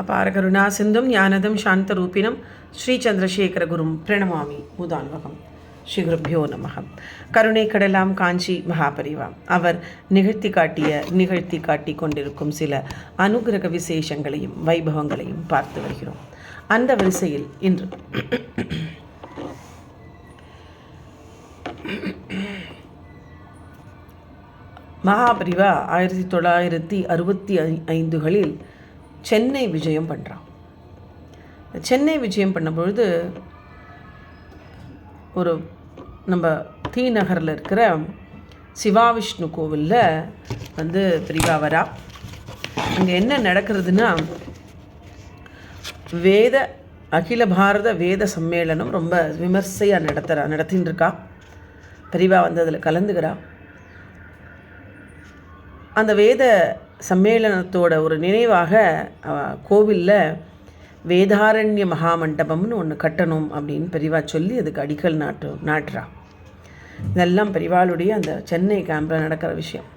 அபார கருணா சிந்தும் ஞானதம் சாந்த ரூபினம் ஸ்ரீ சந்திரசேகர குரும் பிரணமாமி முதான்வகம் ஸ்ரீ குருப்பியோ நமகம் கருணை கடலாம் காஞ்சி மகாபரிவா. அவர் நிகழ்த்தி காட்டிய நிகழ்த்தி காட்டி கொண்டிருக்கும் சில அனுகிரக விசேஷங்களையும் வைபவங்களையும் பார்த்து வருகிறோம். அந்த வரிசையில் இன்று மகாபரிவா ஆயிரத்தி தொள்ளாயிரத்தி அறுபத்தி ஐ ஐந்துகளில் சென்னை விஜயம் பண்ணுறான் சென்னை விஜயம் பண்ணும்பொழுது ஒரு நம்ம தீ நகரில் இருக்கிற சிவா விஷ்ணு கோவிலில் வந்து பிரிவா வரா. அங்கே என்ன நடக்கிறதுனா வேத அகில பாரத வேத சம்மேளனம் ரொம்ப விமர்சையாக நடத்துகிறா நடத்தின்னு இருக்கா பெரியவா வந்து அதில் கலந்துக்கிறா. அந்த வேத சம்மேளனத்தோட ஒரு நினைவாக கோவிலில் வேதாரண்ய மகாமண்டபம்னு ஒன்று கட்டணும் அப்படின்னு பெரிவா சொல்லி அதுக்கு அடிக்கல் நாட்டு நாட்டுறா. இதெல்லாம் பெரிவாளுடைய அந்த சென்னை கேம்பில் நடக்கிற விஷயம்.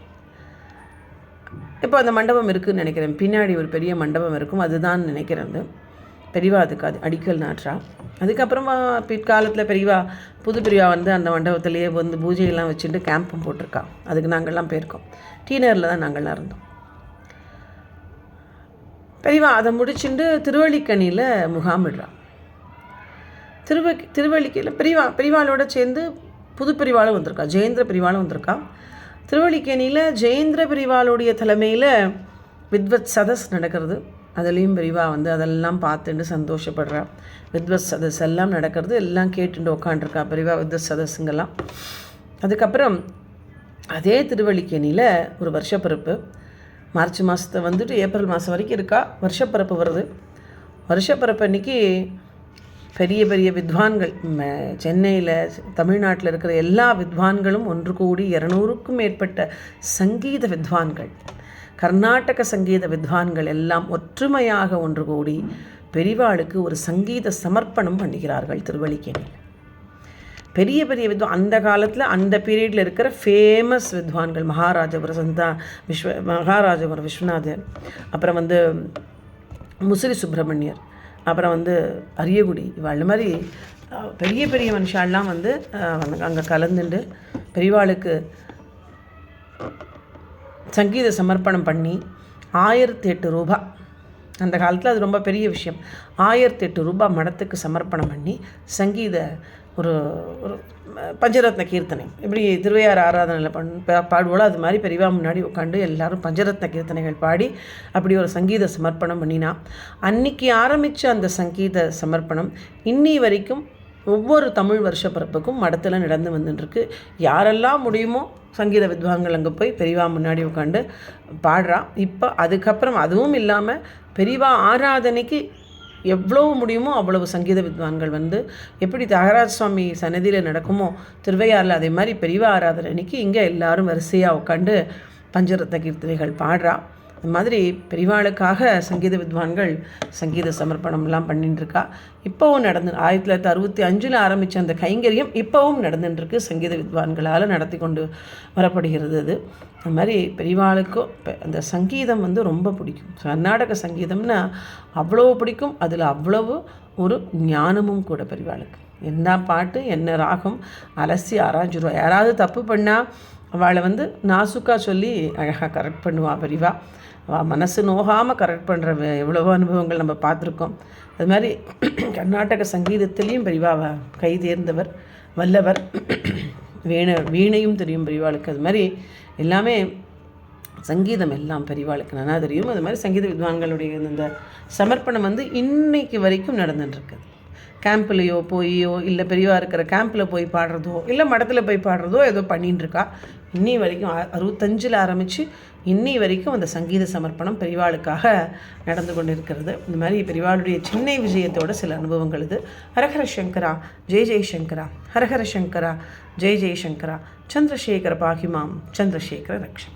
இப்போ அந்த மண்டபம் இருக்குதுன்னு நினைக்கிறேன். பின்னாடி ஒரு பெரிய மண்டபம் இருக்கும். அதுதான் நினைக்கிறேன் பெரிவா அதுக்கு அது அடிக்கல் நாட்டுறா. அதுக்கப்புறமா பிற்காலத்தில் பெரியவா புது பெரியவா வந்து அந்த மண்டபத்திலேயே வந்து பூஜையெல்லாம் வச்சுட்டு கேம்பும் போட்டிருக்கா. அதுக்கு நாங்கள்லாம் போயிருக்கோம். டீனரில் தான் நாங்கள்லாம் இருந்தோம். பெரியவா அதை முடிச்சுட்டு திருவள்ளிக்கணியில் முகாமிடுறான் திருவ திருவள்ளிக்கையில் பெரியவா பெரியவாளோட சேர்ந்து புது பிரிவாளும் வந்திருக்கா ஜெயேந்திர பிரிவாளும் வந்திருக்கா. திருவள்ளிக்கேணியில் ஜெயேந்திர பிரிவாளுடைய தலைமையில் வித்வத் சதஸ் நடக்கிறது. அதுலேயும் பிரிவா வந்து அதெல்லாம் பார்த்துட்டு சந்தோஷப்படுறா. வித்வத் சதஸ் எல்லாம் நடக்கிறது எல்லாம் கேட்டுட்டு உட்காண்ட்ருக்கா பிரிவா வித்வத் சதஸுங்கெல்லாம். அதுக்கப்புறம் அதே திருவள்ளிக்கேணியில் ஒரு வருஷப்பிறப்பு மார்ச் மாதத்தை வந்துட்டு ஏப்ரல் மாதம் வரைக்கும் இருக்கா? வருஷப்பிறப்பு வருது. வருஷப்பிறப்பு அன்றைக்கி பெரிய பெரிய வித்வான்கள் சென்னையில் தமிழ்நாட்டில் இருக்கிற எல்லா வித்வான்களும் ஒன்று கூடி இரநூறுக்கும் மேற்பட்ட சங்கீத வித்வான்கள் கர்நாடக சங்கீத வித்வான்கள் எல்லாம் ஒற்றுமையாக ஒன்று கூடி பெரிவாளுக்கு ஒரு சங்கீத சமர்ப்பணம் பண்ணுகிறார்கள் திருவள்ளிக்கேணியில் பெரிய பெரிய வித்வான். அந்த காலத்தில் அந்த பீரியடில் இருக்கிற ஃபேமஸ் வித்வான்கள் மகாராஜபுர சந்தா விஸ்வ மகாராஜபுரம் விஸ்வநாதர் அப்புறம் வந்து முசிறி சுப்பிரமணியர் அப்புறம் வந்து அரியகுடி இவாள் மாதிரி பெரிய பெரிய மனுஷாலாம் வந்து அங்கே கலந்துண்டு பெரியவாளுக்கு சங்கீத சமர்ப்பணம் பண்ணி ஆயிரத்தி எட்டு ரூபா. அந்த காலத்தில் அது ரொம்ப பெரிய விஷயம். ஆயிரத்தி எட்டு ரூபாய் மடத்துக்கு சமர்ப்பணம் பண்ணி சங்கீத ஒரு ஒரு பஞ்சரத்ன கீர்த்தனை. இப்படி திருவையார் ஆராதனையில் பண் பாடுவோளோ அது மாதிரி பெரியவா முன்னாடி உட்காந்து எல்லாரும் பஞ்சரத்ன கீர்த்தனைகள் பாடி அப்படி ஒரு சங்கீத சமர்ப்பணம் பண்ணினா. அன்னைக்கு ஆரம்பித்த அந்த சங்கீத சமர்ப்பணம் இன்னி வரைக்கும் ஒவ்வொரு தமிழ் வருஷ பிறப்புக்கும் மடத்தில் நடந்து வந்துட்டுருக்கு யாரெல்லாம் முடியுமோ சங்கீத வித்வான்கள் அங்கே போய் பெரியவா முன்னாடி உட்காந்து பாடுறா. இப்போ அதுக்கப்புறம் அதுவும் இல்லாமல் பெரியவா ஆராதனைக்கு எவ்வளவு முடியுமோ அவ்வளவு சங்கீத வித்வான்கள் வந்து எப்படி தியாகராஜ சுவாமி சன்னதியில் நடக்குமோ திருவையாறில் அதே மாதிரி பெரியவா ஆராதனை அன்னைக்கு இங்கே எல்லாரும் வரிசையாக உட்காந்து பஞ்சரத்த கீர்த்தனைகள் பாடுறா. இந்த மாதிரி பெரிவாளுக்காக சங்கீத வித்வான்கள் சங்கீத சமர்ப்பணம்லாம் பண்ணிட்டுருக்கா இப்போவும் நடந்து ஆயிரத்தி தொள்ளாயிரத்தி அறுபத்தி அஞ்சில் ஆரம்பித்த அந்த கைங்கரியம் இப்போவும் நடந்துட்டுருக்கு சங்கீத வித்வான்களால் நடத்தி கொண்டு வரப்படுகிறது அது. அது மாதிரி பெரிவாளுக்கும் அந்த சங்கீதம் வந்து ரொம்ப பிடிக்கும். கர்நாடக சங்கீதம்னா அவ்வளோ பிடிக்கும் அதில் அவ்வளவு ஒரு ஞானமும் கூட பெரிவாளுக்கு. என்ன பாட்டு என்ன ராகம் அலசி ஆராய்ஞ்சிருவா. யாராவது தப்பு பண்ணால் அவளை வந்து நாசுக்காக சொல்லி அழகாக கரெக்ட் பண்ணுவாள் பிரிவா அவள் மனசு நோகாமல் கரெக்ட் பண்ணுற எவ்வளவோ அனுபவங்கள் நம்ம பார்த்துருக்கோம். அது மாதிரி கர்நாடக சங்கீதத்திலையும் பிரிவா கை தேர்ந்தவர் வல்லவர். வீண வீணையும் தெரியும் பெரிவாளுக்கு அது மாதிரி எல்லாமே சங்கீதம் எல்லாம் பெரிவாளுக்கு நல்லா தெரியும். அது மாதிரி சங்கீத வித்வான்களுடைய இந்த சமர்ப்பணம் வந்து இன்னைக்கு வரைக்கும் நடந்துட்டுருக்குது கேம்ப்லேயோ போயோ இல்லை பெரியவா இருக்கிற கேம்பில் போய் பாடுறதோ இல்லை மடத்தில் போய் பாடுறதோ ஏதோ பண்ணின்னு இருக்கா இன்னி வரைக்கும் அறுபத்தஞ்சில் ஆரம்பித்து இன்னி வரைக்கும் அந்த சங்கீத சமர்ப்பணம் பெரிவாளுக்காக நடந்து கொண்டு இருக்கிறது இந்த மாதிரி பெரிவாளுடைய சின்ன விஜயத்தோட சில அனுபவங்கள் இது. ஹரஹர சங்கரா ஜெய் ஜெய்சங்கரா ஹரஹர சங்கரா ஜெய் ஜெய்சங்கரா சந்திரசேகர பாகிமாம் சந்திரசேகர ரக்ஷம்